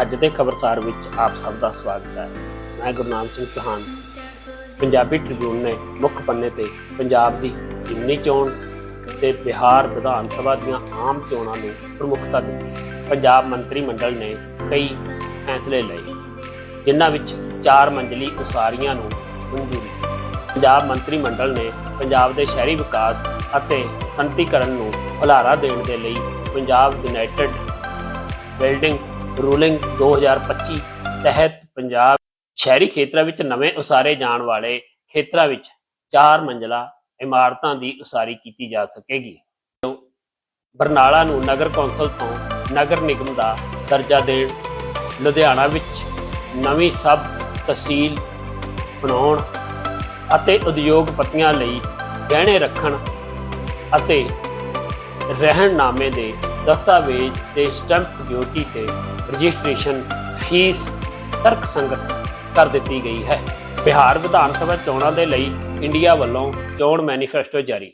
ਅੱਜ ਦੇ ਖਬਰਸਾਰ ਵਿੱਚ ਆਪ ਸਭ ਦਾ ਸਵਾਗਤ ਹੈ। ਮੈਂ ਗੁਰਨਾਮ ਸਿੰਘ ਚੌਹਾਨ। ਪੰਜਾਬੀ ਟ੍ਰਿਬਿਊਨ ਨੇ ਮੁੱਖ ਪੰਨੇ ਤੇ ਪੰਜਾਬ ਦੀ ਜਿਮਨੀ ਚੋਣ ਤੇ ਬਿਹਾਰ ਵਿਧਾਨ ਸਭਾ ਦੀਆਂ ਆਮ ਚੋਣਾਂ ਨੂੰ ਪ੍ਰਮੁੱਖਤਾ ਦਿੱਤੀ। ਪੰਜਾਬ ਮੰਤਰੀ ਮੰਡਲ ਨੇ ਕਈ ਫੈਸਲੇ ਲਏ, ਜਿਨ੍ਹਾਂ ਵਿੱਚ ਚਾਰ ਮੰਜ਼ਲੀ ਉਸਾਰੀਆਂ ਨੂੰ ਮਨਜ਼ੂਰੀ ਪੰਜਾਬ ਮੰਤਰੀ ਮੰਡਲ ਨੇ ਪੰਜਾਬ ਦੇ ਸ਼ਹਿਰੀ ਵਿਕਾਸ ਅਤੇ ਸੰਤੀਕਰਨ ਨੂੰ ਹੁਲਾਰਾ ਦੇਣ ਦੇ ਲਈ ਪੰਜਾਬ ਯੂਨਾਈਟਿਡ ਬਿਲਡਿੰਗ ਰੂਲਿੰਗ 2025 ਤਹਿਤ ਪੰਜਾਬ ਸ਼ਹਿਰੀ ਖੇਤਰਾਂ ਵਿੱਚ ਨਵੇਂ ਉਸਾਰੇ ਜਾਣ ਵਾਲੇ ਖੇਤਰਾਂ ਵਿੱਚ ਚਾਰ ਮੰਜ਼ਲਾ ਇਮਾਰਤਾਂ ਦੀ ਉਸਾਰੀ ਕੀਤੀ ਜਾ ਸਕੇਗੀ। ਬਰਨਾਲਾ ਨੂੰ ਨਗਰ ਕੌਂਸਲ ਤੋਂ ਨਗਰ ਨਿਗਮ ਦਾ ਦਰਜਾ ਦੇਣ, ਲੁਧਿਆਣਾ ਵਿੱਚ ਨਵੀਂ ਸਬ ਤਹਿਸੀਲ ਬਣਾਉਣ ਅਤੇ ਉਦਯੋਗਪਤੀਆਂ ਲਈ ਗਹਿਣੇ ਰੱਖਣ ਅਤੇ ਰਹਿਣਨਾਮੇ ਦੇ ਦਸਤਾਵੇਜ਼ ਤੇ ਸਟੈਂਪ ਡਿਊਟੀ ਤੇ ਰਜਿਸਟ੍ਰੇਸ਼ਨ ਫੀਸ ਤਰਕਸੰਗਤ ਕਰ ਦਿੱਤੀ ਗਈ ਹੈ। ਬਿਹਾਰ ਵਿਧਾਨ ਸਭਾ ਚੋਣਾਂ ਦੇ ਲਈ ਇੰਡੀਆ ਵੱਲੋਂ ਚੋਣ ਮੈਨੀਫੈਸਟੋ ਜਾਰੀ,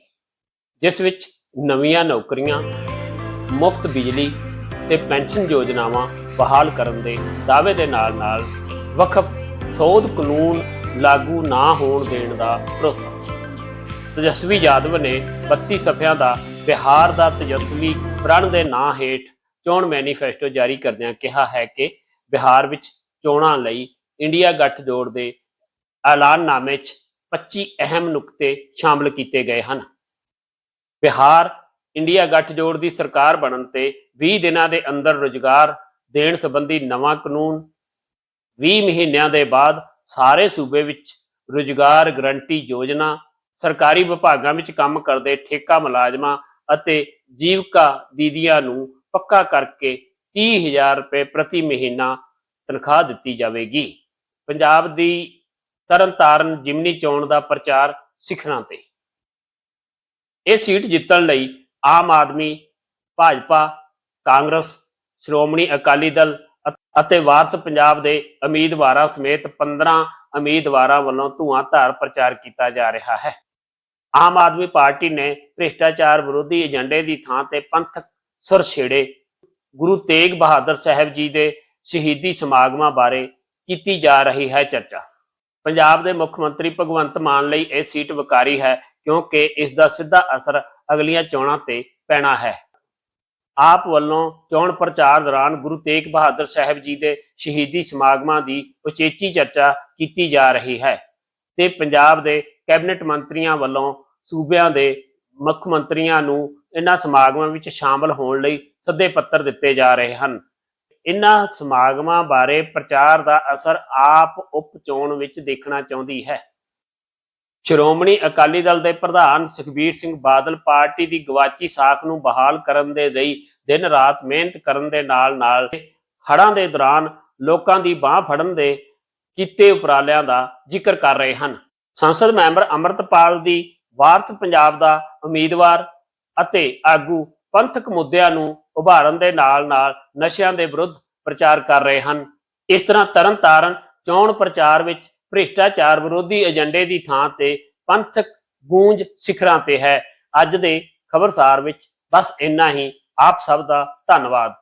ਜਿਸ ਵਿੱਚ ਨਵੀਆਂ ਨੌਕਰੀਆਂ, ਮੁਫਤ ਬਿਜਲੀ ਤੇ ਪੈਨਸ਼ਨ ਯੋਜਨਾਵਾਂ ਬਹਾਲ ਕਰਨ ਦੇ ਦਾਅਵੇ ਦੇ ਨਾਲ-ਨਾਲ ਵਕਫ ਸੋਧ ਕਾਨੂੰਨ ਲਾਗੂ ਨਾ ਹੋਣ ਦੇਣ ਦਾ ਭਰੋਸਾ। ਤੇਜਸਵੀ ਯਾਦਵ ਨੇ 32 ਸਫ਼ਿਆਂ ਦਾ ਬਿਹਾਰ ਦਾ ਤੇਜਸਵੀ ਪ੍ਰਣ ਦੇ ਨਾਂ ਹੇਠ ਚੋਣ ਮੈਨੀਫੈਸਟੋ ਜਾਰੀ ਕਰਦਿਆਂ ਕਿਹਾ ਹੈ ਕਿ ਬਿਹਾਰ ਵਿੱਚ ਚੋਣਾਂ ਲਈ ਇੰਡੀਆ ਗੱਠਜੋੜ ਦੇ ਐਲਾਨਨਾਮੇ 'ਚ 25 ਅਹਿਮ ਨੁਕਤੇ ਸ਼ਾਮਲ ਕੀਤੇ ਗਏ ਹਨ। ਬਿਹਾਰ ਇੰਡੀਆ ਗੱਠਜੋੜ ਦੀ ਸਰਕਾਰ ਬਣਨ ਤੇ 20 ਦਿਨਾਂ ਦੇ ਅੰਦਰ ਰੁਜ਼ਗਾਰ ਦੇਣ ਸੰਬੰਧੀ ਨਵਾਂ ਕਾਨੂੰਨ 20 ਮਹੀਨਿਆਂ ਦੇ ਬਾਅਦ ਸਾਰੇ ਸੂਬੇ ਵਿੱਚ ਰੁਜ਼ਗਾਰ ਗਰੰਟੀ ਯੋਜਨਾ, ਸਰਕਾਰੀ ਵਿਭਾਗਾਂ ਵਿੱਚ ਕੰਮ ਕਰਦੇ ਠੇਕਾ ਮੁਲਾਜ਼ਮਾਂ ਅਤੇ ਜੀਵਕਾ ਦੀਦੀਆਂ ਨੂੰ ਪੱਕਾ ਕਰਕੇ 30000 ਰੁਪਏ ਪ੍ਰਤੀ ਮਹੀਨਾ ਤਨਖਾਹ ਦਿੱਤੀ ਜਾਵੇਗੀ। ਪੰਜਾਬ ਦੀ ਤਰਨਤਾਰਨ ਜਿਮਨੀ ਚੋਣ ਦਾ ਪ੍ਰਚਾਰ ਸਿਖਰਾਂ ਤੇ। ਇਹ ਸੀਟ ਜਿੱਤਣ ਲਈ ਆਮ ਆਦਮੀ, ਭਾਜਪਾ, ਕਾਂਗਰਸ, ਸ਼੍ਰੋਮਣੀ ਅਕਾਲੀ ਦਲ ਅਤੇ ਵਾਰਸ ਪੰਜਾਬ ਦੇ ਉਮੀਦਵਾਰਾਂ ਸਮੇਤ 15 ਉਮੀਦਵਾਰਾਂ ਵੱਲੋਂ ਧੂਆਂਧਾਰ ਪ੍ਰਚਾਰ ਕੀਤਾ ਜਾ ਰਿਹਾ ਹੈ। ਆਮ ਆਦਮੀ ਪਾਰਟੀ ਨੇ ਭ੍ਰਿਸ਼ਟਾਚਾਰ ਵਿਰੋਧੀ ਏਜੰਡੇ ਦੀ ਥਾਂ ਤੇ ਪੰਥਕ ਸੁਰ ਗੁਰੂ ਤੇਗ ਬਹਾਦਰ ਸਾਹਿਬ ਜੀ ਦੇ ਸ਼ਹੀਦੀ ਸਮਾਗਮਾਂ ਬਾਰੇ ਕੀਤੀ ਜਾ ਰਹੀ ਹੈ ਚਰਚਾ। ਪੰਜਾਬ ਦੇ ਮੁੱਖ ਮੰਤਰੀ ਭਗਵੰਤ ਮਾਨ ਲਈ ਇਹ ਸੀਟ ਵਕਾਰੀ ਹੈ ਕਿਉਂਕਿ ਇਸ ਦਾ ਸਿੱਧਾ ਅਸਰ ਅਗਲੀਆਂ ਚੋਣਾਂ ਤੇ ਪੈਣਾ ਹੈ। ਆਪ ਵੱਲੋਂ ਚੋਣ ਪ੍ਰਚਾਰ ਦੌਰਾਨ ਗੁਰੂ ਤੇਗ ਬਹਾਦਰ ਸਾਹਿਬ ਜੀ ਦੇ ਸ਼ਹੀਦੀ ਸਮਾਗਮਾਂ ਦੀ ਉਚੇਚੀ ਚਰਚਾ ਕੀਤੀ ਜਾ ਰਹੀ ਹੈ ਤੇ ਪੰਜਾਬ ਦੇ ਕੈਬਨਿਟ ਮੰਤਰੀਆਂ ਵੱਲੋਂ ਸੂਬਿਆਂ ਦੇ ਮੁੱਖ ਮੰਤਰੀਆਂ ਨੂੰ ਇਹਨਾਂ ਸਮਾਗਮਾਂ ਵਿੱਚ ਸ਼ਾਮਲ ਹੋਣ ਲਈ ਸੱਦੇ ਪੱਤਰ ਦਿੱਤੇ ਜਾ ਰਹੇ ਹਨ। ਇਹਨਾਂ ਸਮਾਗਮਾਂ ਬਾਰੇ ਪ੍ਰਚਾਰ ਦਾ ਅਸਰ ਆਪ ਉਪ ਚੋਣ ਵਿੱਚ ਦੇਖਣਾ ਚਾਹੁੰਦੀ ਹੈ। ਸ਼੍ਰੋਮਣੀ ਅਕਾਲੀ ਦਲ ਦੇ ਪ੍ਰਧਾਨ ਸੁਖਬੀਰ ਸਿੰਘ ਬਾਦਲ ਪਾਰਟੀ ਦੀ ਗਵਾਚੀ ਸਾਖ ਨੂੰ ਬਹਾਲ ਕਰਨ ਦੇ ਲਈ ਦਿਨ ਰਾਤ ਮਿਹਨਤ ਕਰਨ ਦੇ ਨਾਲ-ਨਾਲ ਹੜ੍ਹਾਂ ਦੇ ਦੌਰਾਨ ਲੋਕਾਂ ਦੀ ਬਾਹ ਫੜਨ ਦੇ ਕੀਤੇ ਉਪਰਾਲਿਆਂ ਦਾ ਜ਼ਿਕਰ ਕਰ ਰਹੇ ਹਨ। ਸੰਸਦ ਮੈਂਬਰ ਅਮਰਤਪਾਲ ਦੀ ਵਾਰਸ ਪੰਜਾਬ ਦਾ ਉਮੀਦਵਾਰ ਅਤੇ ਆਗੂ ਪੰਥਕ ਮੁੱਦਿਆਂ ਨੂੰ ਉਭਾਰਨ ਦੇ ਨਾਲ-ਨਾਲ ਨਸ਼ਿਆਂ ਦੇ ਵਿਰੁੱਧ ਪ੍ਰਚਾਰ ਕਰ ਰਹੇ ਹਨ। ਇਸ ਤਰ੍ਹਾਂ ਤਰਨਤਾਰਨ ਚੋਣ ਪ੍ਰਚਾਰ ਵਿੱਚ ਭ੍ਰਿਸ਼ਟਾਚਾਰ ਵਿਰੋਧੀ ਏਜੰਡੇ ਦੀ ਥਾਂ ਤੇ ਪੰਥਕ ਗੂੰਜ ਸਿਖਰਾਂ ਤੇ ਹੈ। ਅੱਜ ਦੇ ਖਬਰਸਾਰ ਵਿੱਚ ਬਸ ਇੰਨਾ ਹੀ। ਆਪ ਸਭ ਦਾ ਧੰਨਵਾਦ।